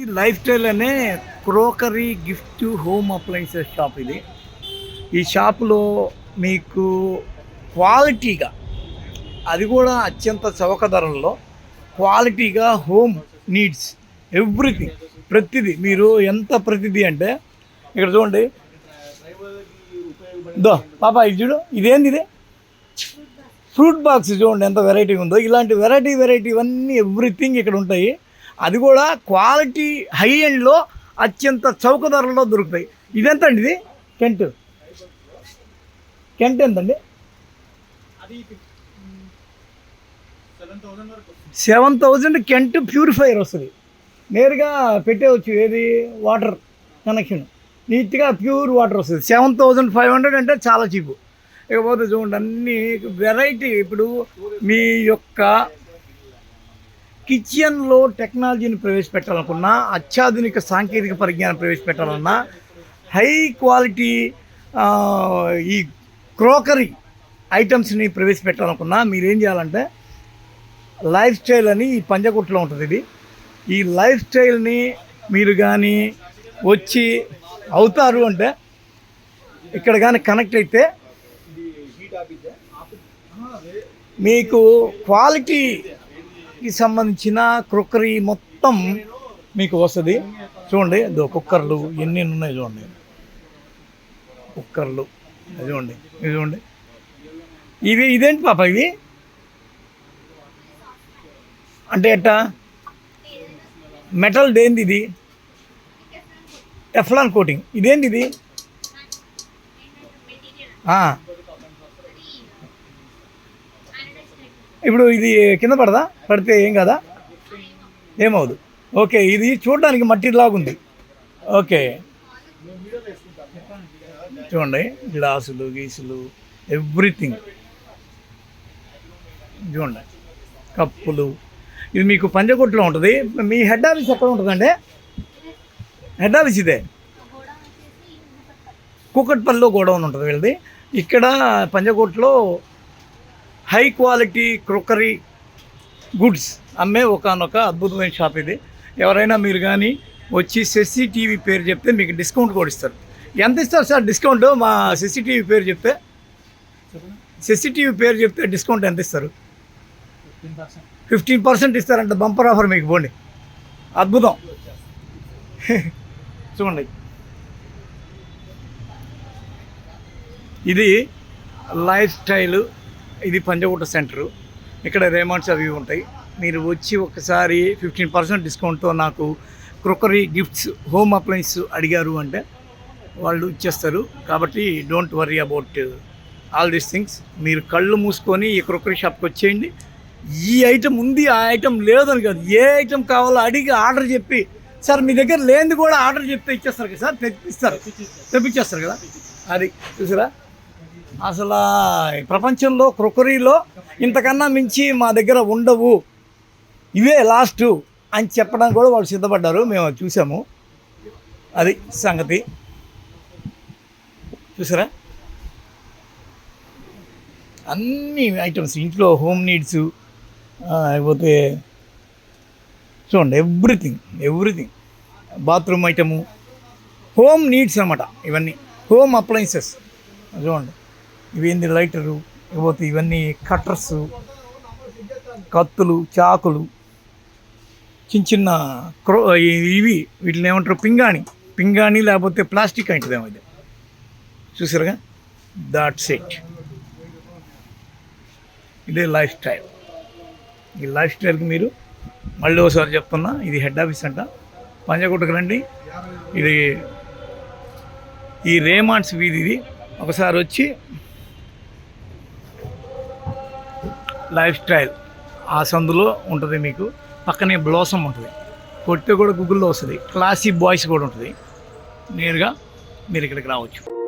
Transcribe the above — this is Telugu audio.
ఈ లైఫ్ స్టైల్ అనే crockery gift home appliances shop ఇది. ఈ షాపులో మీకు క్వాలిటీగా అది కూడా అత్యంత చౌక ధరల్లో క్వాలిటీగా హోమ్ నీడ్స్ ఎవ్రీథింగ్ ప్రతిదీ. మీరు ఎంత ప్రతిదీ అంటే ఇక్కడ చూడండి. దో పాప ఇది చూడు. ఇదేంది ఇదే? ఫ్రూట్ బాక్స్ చూడండి ఎంత వెరైటీ ఉందో. ఇలాంటి వెరైటీ వెరైటీ అన్నీ ఎవ్రీథింగ్ ఇక్కడ ఉంటాయి. అది కూడా క్వాలిటీ హై ఎండ్లో అత్యంత చౌక ధరలో దొరుకుతాయి. ఇదెంత అండి ఇది? కెంట్? కెంట్ ఎంతండి? సెవెన్ థౌజండ్ కెంట్ ప్యూరిఫైయర్ వస్తుంది. నేరుగా పెట్టేవచ్చు. ఏది? Water connection. నీట్గా ప్యూర్ వాటర్ వస్తుంది. సెవెన్ థౌజండ్ ఫైవ్ హండ్రెడ్ అంటే చాలా చీపు. ఇకపోతే చూడండి అన్ని వెరైటీ. ఇప్పుడు మీ యొక్క కిచెన్లో టెక్నాలజీని ప్రవేశపెట్టాలనుకున్నా అత్యాధునిక సాంకేతిక పరిజ్ఞానం ప్రవేశపెట్టాలన్నా హై క్వాలిటీ ఈ క్రోకరీ ఐటమ్స్ని ప్రవేశపెట్టాలనుకున్నా మీరేం చేయాలంటే లైఫ్ స్టైల్ అని ఈ పంజగుట్లో ఉంటుంది ఇది. ఈ లైఫ్ స్టైల్ని మీరు కానీ వచ్చి అవుతారు అంటే ఇక్కడ కానీ కనెక్ట్ అయితే మీకు క్వాలిటీ సంబంధించిన క్రొక్కరీ మొత్తం మీకు వస్తుంది. చూడండి ఇదో కుక్కర్లు ఎన్ని ఉన్నాయి చూడండి. కుక్కర్లు చూడండి ఇది చూడండి. ఇది ఇదేంటి పాప ఇది అంటే ఎట్టా? మెటల్ దేంది ఇది? Teflon coating. ఇదేంటి ఇది ఇప్పుడు ఇది కింద పడదా? పడితే ఏం కదా? ఏమవుదు. ఓకే ఇది చూడడానికి మట్టి లాగుంది. ఓకే. చూడండి గ్లాసులు గీసులు ఎవ్రీథింగ్. చూడండి కప్పులు. ఇది మీకు పంజగుట్లో ఉంటుంది. మీ హెడ్ ఆఫీస్ ఎక్కడ ఉంటుందండి? హెడ్ ఆఫీస్ ఇదే? కూకట్పల్లిలో గోడౌన్ ఉంటుంది వీళ్ళది. ఇక్కడ పంజకోట్లో హై క్వాలిటీ క్రొకరీ గుడ్స్ అమ్మే ఒకనొక అద్భుతమైన షాప్ ఇది. ఎవరైనా మీరు కానీ వచ్చి సెస్సీ టీవీ పేరు చెప్తే మీకు డిస్కౌంట్ కూడా ఇస్తారు. ఎంత ఇస్తారు సార్ డిస్కౌంట్? మా సిసిటీవీ టీవీ పేరు చెప్తే? సిసిటీవీ టీవీ పేరు చెప్తే డిస్కౌంట్ ఎంత ఇస్తారు? ఫిఫ్టీన్ పర్సెంట్ ఇస్తారంట బంపర్ ఆఫర్ మీకు పోండి. అద్భుతం. చూడండి. ఇది లైఫ్ స్టైలు ఇది పంజగుట్ట సెంటరు. ఇక్కడ రేమాండ్స్ అవి ఉంటాయి. మీరు వచ్చి ఒకసారి ఫిఫ్టీన్ పర్సెంట్ డిస్కౌంట్తో నాకు క్రొకరీ గిఫ్ట్స్ హోమ్ అప్లయన్స్ అడిగారు అంటే వాళ్ళు ఇచ్చేస్తారు. కాబట్టి don't worry about all these things. మీరు కళ్ళు మూసుకొని ఈ క్రొకరీ షాప్కి వచ్చేయండి. ఈ ఐటెం ఉంది ఆ ఐటెం లేదని కాదు. ఏ ఐటెం కావాలో అడిగి ఆర్డర్ చెప్పి సార్ మీ దగ్గర లేనిది కూడా ఆర్డర్ చెప్తే ఇచ్చేస్తారు కదా సార్? తెప్పిస్తారు. తెప్పించేస్తారు కదా? అది చూసారా? అసలు ప్రపంచంలో క్రొకరీలో ఇంతకన్నా మించి మా దగ్గర ఉండవు. ఇవే లాస్ట్ అని చెప్పడానికి కూడా వాళ్ళు సిద్ధపడ్డారు. మేము చూసాము. అది సంగతి. చూసారా? అన్ని ఐటమ్స్ ఇంట్లో హోమ్ నీడ్స్ లేకపోతే చూడండి everything everything. Bathroom item home needs అనమాట ఇవన్నీ. Home appliances. చూడండి. ఇవేంది లైటరు లేకపోతే ఇవన్నీ కట్టర్స్ కత్తులు చాకులు చిన్న చిన్న క్రో ఇవి వీటిని ఏమంటారు? పింగాణి. పింగాణి లేకపోతే ప్లాస్టిక్ అంటదేమో ఇది. చూసారుగా? దాట్స్ ఇట్ ఇదే లైఫ్ స్టైల్ ఈ లైఫ్ స్టైల్కి మీరు మళ్ళీ ఒకసారి చెప్తున్నా ఇది హెడ్ ఆఫీస్ అంట. పంజగుట్టకు రండి. ఇది ఈ రేమాండ్స్ వీధి ఇది ఒకసారి వచ్చి లైఫ్ స్టైల్. ఆ సందులో ఉంటుంది మీకు. పక్కనే బ్లోసమ్ ఉంటుంది. కొట్టి కూడా గూగుల్లో వస్తుంది. క్లాసీ బాయ్స్ కూడా ఉంటుంది. నేరుగా మీరు ఇక్కడికి రావచ్చు.